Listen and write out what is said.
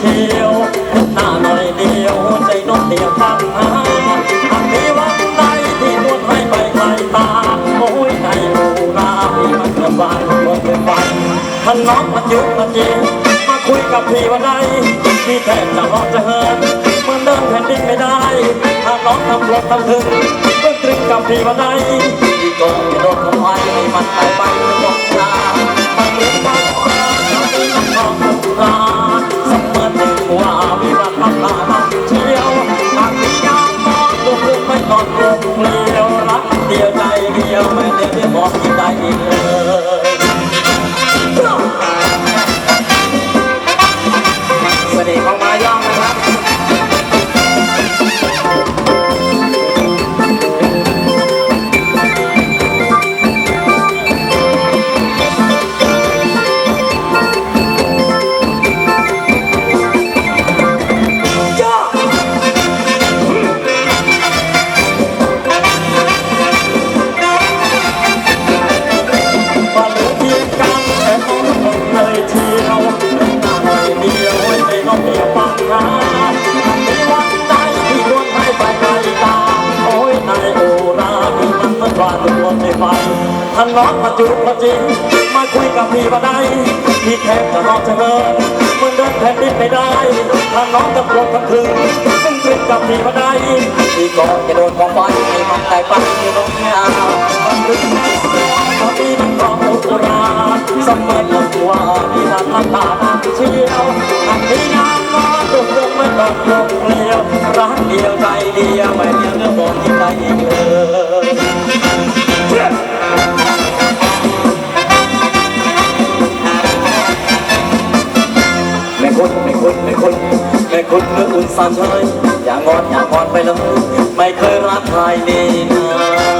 ชียวหน้าหน่อยเดียวใจน้องเดียวพันหาหากมีวันใดที่นวดให้ไปไกลตาโอ้ยในโอราพี่มันเกิดบานเกิดเป็นฝันท่านน้องมันยุดมันจริงมาคุยกับพี่วันใดพี่แทบจะรอจะเหินเหมันเดินแผ่นดินไม่ได้ถ้าน้องทำลบทำถึงก็ตรึงกับพี่วันใดพี่กงจะโดนทำไมมันหายไปไม่ต้อง ท่านน้องมาจุดมาจริง มาคุยกับพี่มาได้พี่แทบจะรอเธอเหมันเดินแผ่นดินไม่ได้ท่านน้องตะโกนทั้งคืนซึ่งคุยกับพี่มาได้พี่ก็จะโดนกองไฟให้มันตายไปไม่ต้องยาวมันลึกแน่ตอนนี้มันก็อุตราสมัยละตัวมีทางทางตาเชี่ยวอันนี้น้ำก็ตุกลงไม่ต้องลงเลี้ยวรักเดียวใจเดียวไม่เดียวเรื่องบอกที่ใดอีกเลยแแม่คุณเมื่ออุ่นสามเชยอย่างอนอย่างอนไปเลยไม่เคยรักใครนี่นา